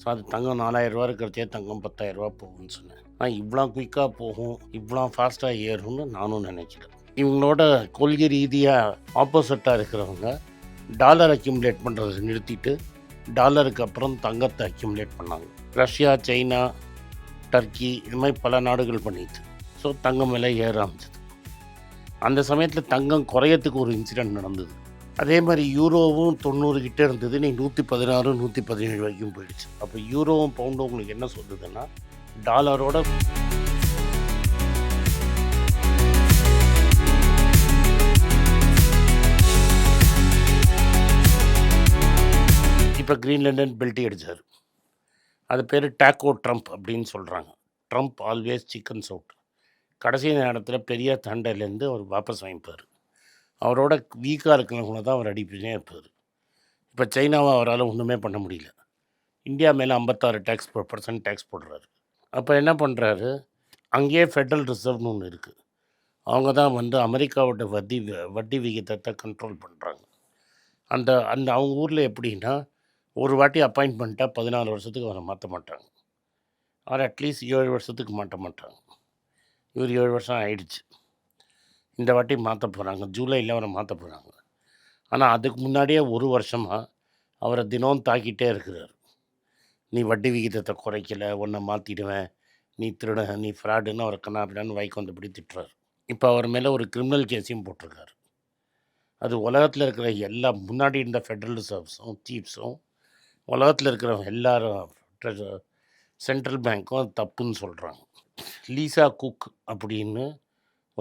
So அது தங்கம் நாலாயிரரூவா இருக்கிறதே தங்கம் பத்தாயிரரூவா போகும்னு சொன்னேன். ஆனால் இவ்வளோ குயிக்காக போகும் இவ்வளோ ஃபாஸ்ட்டாக ஏறும்னு நானும் நினைக்கிறேன். இவங்களோட கொள்கை ரீதியாக ஆப்போசிட்டாக இருக்கிறவங்க டாலர் அக்யூமுலேட் பண்ணுறதை நிறுத்திட்டு டாலருக்கு அப்புறம் தங்கத்தை அக்யூமுலேட் பண்ணாங்க. ரஷ்யா சைனா டர்க்கி இது மாதிரி பல நாடுகள் பண்ணிட்டு ஸோ தங்கம் விலை ஏற ஆரம்பிச்சது. அந்த சமயத்தில் தங்கம் குறையத்துக்கு ஒரு இன்சிடென்ட் நடந்தது. அதே மாதிரி யூரோவும் தொண்ணூறு கிட்டே இருந்தது. நீ நூற்றி பதினாறு நூற்றி பதினேழு வரைக்கும் போயிடுச்சு. அப்போ யூரோவும் பவுண்டும் உங்களுக்கு என்ன சொல்லுதுன்னா டாலரோட இப்போ கிரீன்லாண்டன் பெல்ட்டி அடிச்சார். அது பேர் டேக்கோ ட்ரம்ப் அப்படின்னு சொல்கிறாங்க ட்ரம்ப் ஆல்வேஸ் சிக்கன் சவுட். கடைசி நேரத்தில் பெரிய தண்டையிலேருந்து அவர் வாபஸ் வாங்கிப்பார். அவரோட வீக்காக இருக்கிறவங்கள தான் அவர் அடிப்பினே இருப்பார் இப்போ சைனாவை அவரால் ஒன்றுமே பண்ண முடியல. இந்தியா மேலே ஐம்பத்தாறு டேக்ஸ் பர்சன்ட் டேக்ஸ் போடுறாரு. அப்போ என்ன பண்ணுறாரு அங்கேயே ஃபெட்ரல் ரிசர்வ்னு ஒன்று இருக்குது அவங்க தான் வந்து அமெரிக்காவோட வட்டி வட்டி விகிதத்தை கண்ட்ரோல் பண்ணுறாங்க அந்த அந்த அவங்க ஊரில் எப்படின்னா ஒரு வாட்டி அப்பாயின்மெண்ட்டாக பதினாலு வருஷத்துக்கு அவரை மாற்ற மாட்டாங்க. அவர் அட்லீஸ்ட் ஏழு வருஷத்துக்கு மாட்ட மாட்டாங்க. இவர் ஏழு வருஷம் ஆயிடுச்சு. இந்த வாட்டி மாற்ற போகிறாங்க ஜூலையில் அவரை மாற்ற போகிறாங்க ஆனால் அதுக்கு முன்னாடியே ஒரு வருஷமாக அவரை தினம் தாக்கிட்டே இருக்கிறார். நீ வட்டி விகிதத்தை குறைக்கல ஒன்றை மாற்றிடுவேன் நீ திருட நீ ஃப்ராடுன்னு அவரை கண்ணாபிடான்னு வைக்கு வந்தபடி திட்டுறாரு. இப்போ அவர் மேலே ஒரு கிரிமினல் கேஸையும் போட்டிருக்காரு. அது உலகத்தில் இருக்கிற எல்லா முன்னாடி இருந்த ஃபெட்ரல் ரிசர்வ்ஸும் சீஃப்ஸும் உலகத்தில் இருக்கிற எல்லாரும் சென்ட்ரல் பேங்க்கும் அது தப்புன்னு சொல்கிறாங்க லீசா குக் அப்படின்னு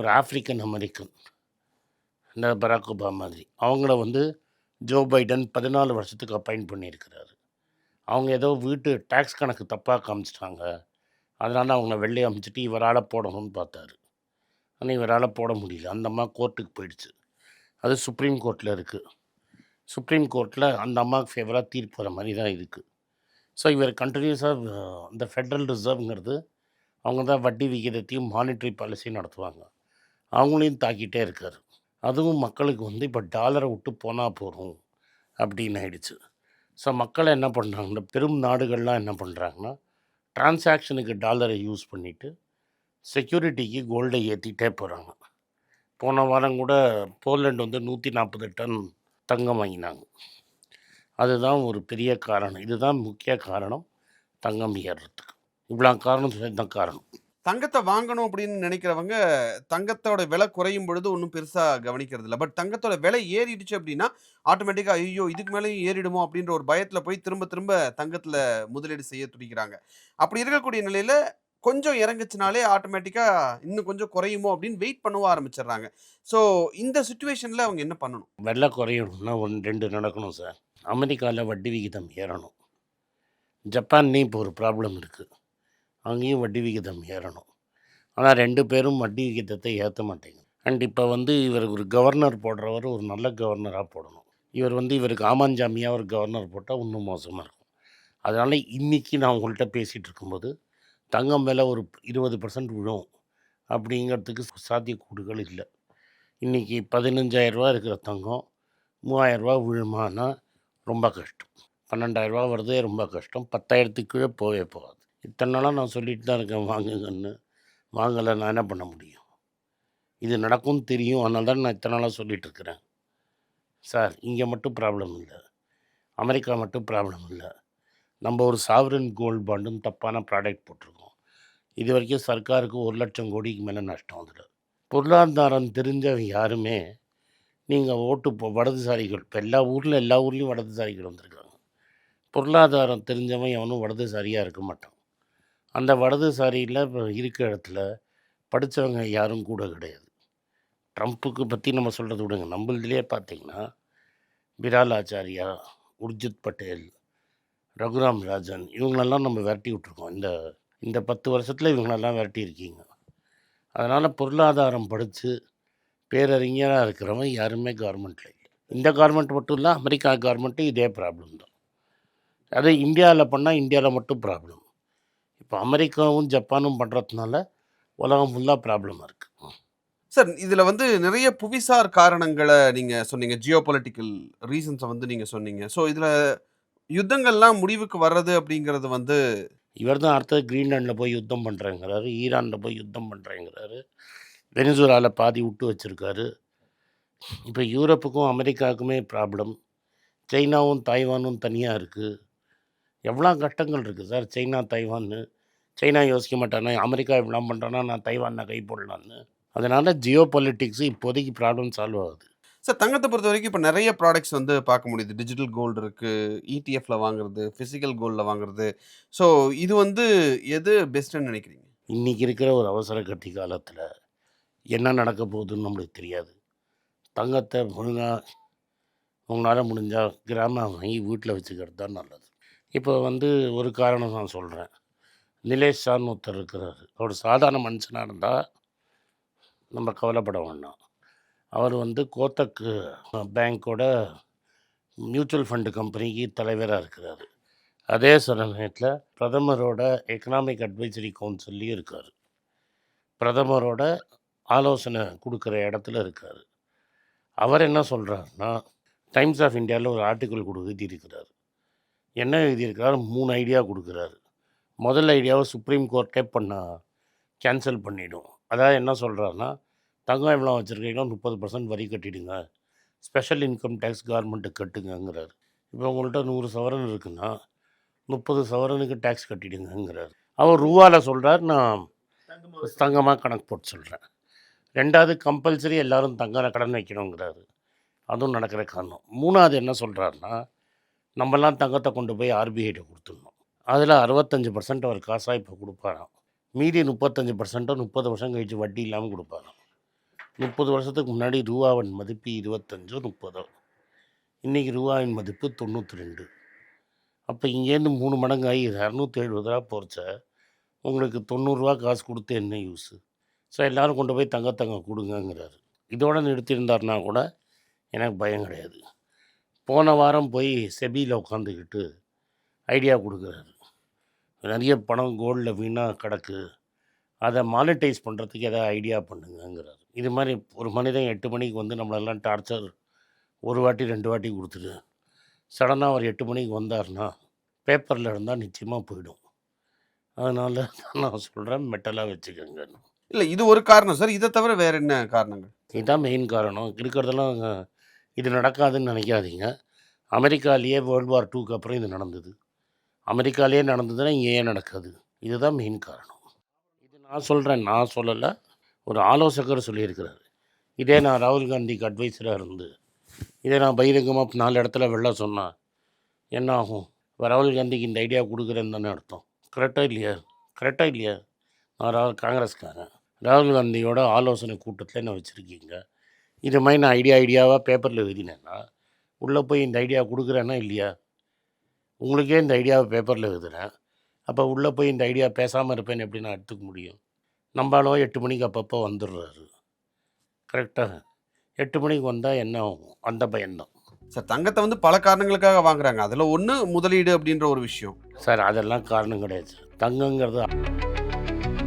ஒரு ஆப்பிரிக்கன் அமெரிக்கன் இந்த பராக் ஒபாமா மாதிரி. அவங்கள வந்து ஜோ பைடன் பதினாலு வருஷத்துக்கு அப்பாயிண்ட் பண்ணியிருக்கிறாரு. அவங்க ஏதோ வீட்டு டேக்ஸ் கணக்கு தப்பாக காமிச்சிட்டாங்க. அதனால் அவங்கள வெளியே அமைச்சிட்டு இவரால் போடணும்னு பார்த்தாரு. ஆனால் இவரால் போட முடியல. அந்த அம்மா கோர்ட்டுக்கு போயிடுச்சு. அது சுப்ரீம் கோர்ட்டில் இருக்குது சுப்ரீம் கோர்ட்டில் அந்த அம்மாவுக்கு ஃபேவராக தீர்ப்பு வர மாதிரி தான் இருக்குது ஸோ இவர் கண்டினியூஸாக இந்த ஃபெட்ரல் ரிசர்வ்ங்கிறது அவங்க தான் வட்டி விகிதத்தையும் மானிட்டரி பாலிசியும் நடத்துவாங்க. அவங்களையும் தாக்கிட்டே இருக்கார். அதுவும் மக்களுக்கு வந்து இப்போ டாலரை விட்டு போனால் போகிறோம் அப்படின்னு ஆயிடுச்சு. ஸோ மக்களை என்ன பண்ணுறாங்க இந்த பெரும் நாடுகள்லாம் என்ன பண்ணுறாங்கன்னா டிரான்சாக்ஷனுக்கு டாலரை யூஸ் பண்ணிவிட்டு செக்யூரிட்டிக்கு கோல்டை ஏற்றிட்டே போகிறாங்க போன வாரம் கூட போலண்ட் வந்து நூற்றி நாற்பது டன் தங்கம் வாங்கினாங்க. அதுதான் ஒரு பெரிய காரணம். இதுதான் முக்கிய காரணம் தங்கம் ஏறுறதுக்கு. இவ்வளோ காரணம் சொல்லி தான் காரணம். தங்கத்தை வாங்கணும் அப்படின்னு நினைக்கிறவங்க தங்கத்தோட விலை குறையும் பொழுது ஒன்றும் பெருசாக கவனிக்கிறது இல்லை பட் தங்கத்தோட விலை ஏறிடுச்சு அப்படின்னா ஆட்டோமேட்டிக்காக ஐயோ இதுக்கு மேலேயும் ஏறிடுமோ அப்படின்ற ஒரு பயத்தில் போய் திரும்ப திரும்ப தங்கத்தில் முதலீடு செய்ய துடிக்கிறாங்க. அப்படி இருக்கக்கூடிய நிலையில் கொஞ்சம் இறங்குச்சுனாலே ஆட்டோமேட்டிக்காக இன்னும் கொஞ்சம் குறையுமோ அப்படின்னு வெயிட் பண்ணவும் ஆரம்பிச்சிடுறாங்க. ஸோ இந்த சுச்சுவேஷனில் அவங்க என்ன பண்ணணும்? வெள்ளை குறையணும்னா ஒன்று ரெண்டு நடக்கணும் சார். அமெரிக்காவில் வட்டி விகிதம் ஏறணும். ஜப்பான்லேயும் இப்போ ஒரு ப்ராப்ளம் இருக்குது அங்கேயும் வட்டி விகிதம் ஏறணும். ஆனால் ரெண்டு பேரும் வட்டி விகிதத்தை ஏற்ற மாட்டேங்க அண்ட் இப்போ வந்து இவர் ஒரு கவர்னர் போடுறவர் ஒரு நல்ல கவர்னராக போடணும். இவர் வந்து இவருக்கு ஆமாஞ்சாமியாக ஒரு கவர்னர் போட்டால் இன்னும் மோசமாக இருக்கும். அதனால் இன்றைக்கி நான் உங்கள்கிட்ட பேசிகிட்டு இருக்கும்போது தங்கம் விலை ஒரு இருபது பர்சன்ட் விழும் அப்படிங்கிறதுக்கு சாத்தியக்கூடுகள் இல்லை. இன்றைக்கி பதினஞ்சாயிரரூவா இருக்கிற தங்கம் மூவாயிரரூவா விழுமானா ரொம்ப கஷ்டம். பன்னெண்டாயிரரூவா வருதே ரொம்ப கஷ்டம். பத்தாயிரத்துக்கு கீழே போவே போகாது. இத்தனை நாளாக நான் சொல்லிட்டு தான் இருக்கேன் வாங்குங்கன்னு. வாங்கலை நான் என்ன பண்ண முடியும்? இது நடக்கும்னு தெரியும். அதனால தான் நான் இத்தனை நாளாக சொல்லிகிட்டுருக்குறேன் சார் இங்கே மட்டும் ப்ராப்ளம் இல்லை. அமெரிக்கா மட்டும் ப்ராப்ளம் இல்லை. நம்ம ஒரு சாவரன் கோல்டு பாண்டுன்னு தப்பான ப்ராடக்ட் போட்டிருக்கோம். இது வரைக்கும் சர்க்காருக்கு ஒரு லட்சம் கோடிக்கு மேலே நஷ்டம் வந்துடும் பொருளாதாரம் தெரிஞ்சவங்க யாருமே நீங்கள் ஓட்டு இப்போ வடதுசாரிகள் இப்போ எல்லா ஊரில் எல்லா ஊர்லேயும் வடதுசாரிகள் வந்திருக்காங்க. பொருளாதாரம் தெரிஞ்சவன் எவனும் வடதுசாரியாக இருக்க மாட்டான். அந்த வடதுசாரியில் இப்போ இருக்கிற இடத்துல படித்தவங்க யாரும் கூட கிடையாது. ட்ரம்ப்புக்கு பற்றி நம்ம சொல்கிறது விடுங்க. நம்மளதுலேயே பார்த்தீங்கன்னா பிரால் ஆச்சாரியா உர்ஜித் பட்டேல் ரகுராம் ராஜன் இவங்களெல்லாம் நம்ம விரட்டி விட்ருக்கோம் இந்த இந்த பத்து வருஷத்தில் இவங்களெல்லாம் விரட்டி இருக்கீங்க. அதனால் பொருளாதாரம் படித்து பேரறிஞராக இருக்கிறவங்க யாருமே கவர்மெண்ட்டில் இல்லை. இந்த கவர்மெண்ட் மட்டும் இல்லை அமெரிக்கா கவர்மெண்ட்டும் இதே ப்ராப்ளம் தான். அதே இந்தியாவில் பண்ணால் இந்தியாவில் மட்டும் ப்ராப்ளம் இப்போ அமெரிக்காவும் ஜப்பானும் பண்ணுறதுனால உலகம் ஃபுல்லாக ப்ராப்ளமாக இருக்குது சார் இதுல வந்து நிறைய புவிசார் காரணங்களை நீங்க சொன்னீங்க. ஜியோ பொலிட்டிக்கல் ரீசன்ஸை வந்து நீங்க சொன்னீங்க. ஸோ இதுல யுத்தங்கள்லாம் முடிவுக்கு வர்றது அப்படிங்கிறது வந்து இவர் தான் அடுத்தது கிரீன்லாண்டில் போய் யுத்தம் பண்ணுறேங்கிறாரு ஈரானில் போய் யுத்தம் பண்ணுறேங்கிறாரு வெனிசுலாவில் பாதி விட்டு வச்சுருக்காரு. இப்போ யூரோப்புக்கும் அமெரிக்காவுக்குமே ப்ராப்ளம் சைனாவும் தாய்வானும் தனியாக இருக்குது எவ்வளோ கட்டங்கள் இருக்குது சார்? சைனா தைவான்னு சைனா யோசிக்க மாட்டானா அமெரிக்கா இப்படிலாம் பண்ணுறானா நான் தைவானை கை போடலான்னு. அதனால் ஜியோ பொலிட்டிக்ஸு இப்போதைக்கு ப்ராப்ளம் சால்வ் ஆகுது. சார் தங்கத்தை பொறுத்த வரைக்கும் இப்போ நிறைய ப்ராடக்ட்ஸ் வந்து பார்க்க முடியுது. டிஜிட்டல் கோல்டு இருக்குது இடிஎஃப்ல வாங்குறது ஃபிசிக்கல் கோல்டில் வாங்குறது. ஸோ இது வந்து எது பெஸ்ட்டுன்னு நினைக்கிறீங்க? இன்றைக்கி இருக்கிற ஒரு அவசர கட்டி காலத்தில் என்ன நடக்க போகுதுன்னு நம்மளுக்கு தெரியாது. தங்கத்தை ஒழுங்காக உங்களால் முடிஞ்சால் கிராமம் வாங்கி வீட்டில் வச்சுக்கிறது தான் நல்லது. இப்போ வந்து ஒரு காரணம் நான் சொல்கிறேன் நிலேஷ் சார்னு ஒருத்தர் இருக்கிறார். அவர் சாதாரண மனுஷனாக இருந்தால் நம்ம கவலைப்பட வேண்டாம். அவர் வந்து கோத்தக் பேங்க்கோட மியூச்சுவல் ஃபண்டு கம்பெனிக்கு தலைவராக இருக்கிறார். அதே சமயத்தில் பிரதமரோட எக்கனாமிக் அட்வைசரி கவுன்சில்லையும் இருக்கார். பிரதமரோட ஆலோசனை கொடுக்குற இடத்துல இருக்கார். அவர் என்ன சொல்கிறாருன்னா டைம்ஸ் ஆஃப் இந்தியாவில் ஒரு ஆர்டிக்கல் கொடுத்து எழுதியிருக்கிறார். என்ன எழுதியிருக்கிறார்? மூணு ஐடியா கொடுக்குறாரு. முதல் ஐடியாவை சுப்ரீம் கோர்ட்டே பண்ண கேன்சல் பண்ணிவிடும் அதாவது என்ன சொல்கிறாருன்னா தங்கம் எவ்வளோ வச்சுருக்கீங்கன்னா முப்பது பர்சன்ட் வரி கட்டிடுங்க. ஸ்பெஷல் இன்கம் டேக்ஸ் கவர்மெண்ட்டுக்கு கட்டுங்கங்கிறார். இப்போ உங்கள்கிட்ட நூறு சவரன் இருக்குன்னா முப்பது சவரனுக்கு டேக்ஸ் கட்டிடுங்கங்கிறார். அவர் ரூபாவில் சொல்கிறார் நான் தங்கமாக கணக்கு போட்டு சொல்கிறேன் ரெண்டாவது கம்பல்சரி எல்லாரும் தங்க கடன் வைக்கணுங்கிறாரு. அதுவும் நடக்கிற காரணம். மூணாவது என்ன சொல்கிறாருன்னா நம்மலாம் தங்கத்தை கொண்டு போய் ஆர்பிஐட்ட கொடுத்துடணும். அதில் அறுபத்தஞ்சு பர்சன்ட் அவர் காசாக இப்போ கொடுப்பாராம். மீதி முப்பத்தஞ்சு பர்சன்ட்டோ முப்பது வருஷம் கழித்து வட்டி இல்லாமல் கொடுப்பாராம். முப்பது வருஷத்துக்கு முன்னாடி ரூபாவின் மதிப்பு இருபத்தஞ்சோ முப்பதோ. இன்றைக்கி ரூபாவின் மதிப்பு தொண்ணூற்றி ரெண்டு அப்போ இங்கேருந்து மூணு மடங்கு ஆகி இரநூத்தி எழுபது ரூபா போகிறச்ச உங்களுக்கு தொண்ணூறுரூவா காசு கொடுத்து என்ன யூஸு ஸோ எல்லோரும் கொண்டு போய் தங்க தங்க கொடுங்கங்கிறாரு. இதோட நிறுத்தியிருந்தாருனா கூட எனக்கு பயம் கிடையாது. போன வாரம் போய் செபியில் உட்காந்துக்கிட்டு ஐடியா கொடுக்குறாரு. நிறைய பணம் கோல்டில் வீணாக கிடக்கு. அதை மானிட்டைஸ் பண்ணுறதுக்கு எதாவது ஐடியா பண்ணுங்கங்கிறாரு. இது மாதிரி ஒரு மனிதன் எட்டு மணிக்கு வந்து நம்மளெல்லாம் டார்ச்சர் ஒரு வாட்டி ரெண்டு வாட்டி கொடுத்துட்டு சடனாக ஒரு எட்டு மணிக்கு வந்தாருன்னா பேப்பரில் இருந்தால் நிச்சயமாக போயிடும். அதனால நான் சொல்கிறேன் மெட்டலாக வச்சுக்கோங்க. இல்லை இது ஒரு காரணம். சார் இதை தவிர வேற என்ன காரணங்கள்? இதுதான் மெயின் காரணம். இருக்கிறதெல்லாம் இது நடக்காதுன்னு நினைக்காதீங்க. அமெரிக்காலேயே வேர்ல்டு வார் டூக்கு அப்புறம் இது நடந்தது. அமெரிக்காலேயே நடந்ததுன்னா இங்கே ஏன் நடக்காது? இதுதான் மெயின் காரணம். இது நான் சொல்கிறேன் நான் சொல்லலை. ஒரு ஆலோசகர் சொல்லியிருக்கிறாரு. இதே நான் ராகுல் காந்திக்கு அட்வைஸராக இருந்து இதே நான் பகிரங்கமாக நாலு இடத்துல வெளில சொன்னால் என்ன ஆகும் ராகுல் காந்திக்கு இந்த ஐடியா கொடுக்குறேன்னு தானே அர்த்தம். கரெக்டாக இல்லையா? கரெக்டாக இல்லையா? நான் ராகுல் காங்கிரஸ்காரன். ராகுல் காந்தியோட ஆலோசனை கூட்டத்தில் என்ன வச்சுருக்கீங்க? இது மாதிரி நான் ஐடியா ஐடியாவாக பேப்பரில் எழுதினேன்னா உள்ளே போய் இந்த ஐடியா கொடுக்குறேன்னா இல்லையா? உங்களுக்கே இந்த ஐடியாவை பேப்பரில் எழுதுறேன். அப்போ உள்ளே போய் இந்த ஐடியா பேசாமல் இருப்பேன்னு எப்படி நான் எடுத்துக்க முடியும்? நம்மளோ எட்டு மணிக்கு அப்பப்போ வந்துடுறாரு. கரெக்டாக எட்டு மணிக்கு வந்தால் என்ன ஆகும்? அந்த பயம்தான் சார் தங்கத்தை வந்து பல காரணங்களுக்காக வாங்குறாங்க. அதில் ஒன்று முதலீடு அப்படின்ற ஒரு விஷயம். சார் அதெல்லாம் காரணம் கிடையாது தங்கங்கிறது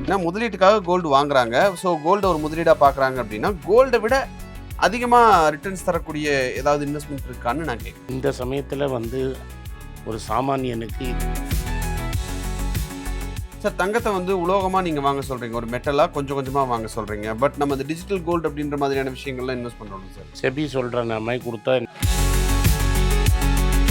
ஏன்னா முதலீட்டுக்காக கோல்டு வாங்குறாங்க. ஸோ கோல்டை ஒரு முதலீடாக பார்க்குறாங்க அப்படின்னா கோல்டை விட அதிகமாக ரிட்டர்ன்ஸ் தரக்கூடிய ஏதாவது இன்வெஸ்ட்மெண்ட் இருக்கான்னு நான் கேட்குறேன் இந்த சமயத்தில் வந்து ஒரு சாமானியனுக்கு சார் தங்கத்தை வந்து உலோகமாக நீங்கள் வாங்க சொல்கிறீங்க ஒரு மெட்டலாக கொஞ்சம் கொஞ்சமாக வாங்க சொல்கிறீங்க பட் நம்ம இந்த டிஜிட்டல் கோல்டு அப்படின்ற மாதிரியான விஷயங்கள்லாம் இன்வெஸ்ட் பண்ணுறோம் சார் செபி சொல்கிற மாதிரி கொடுத்தா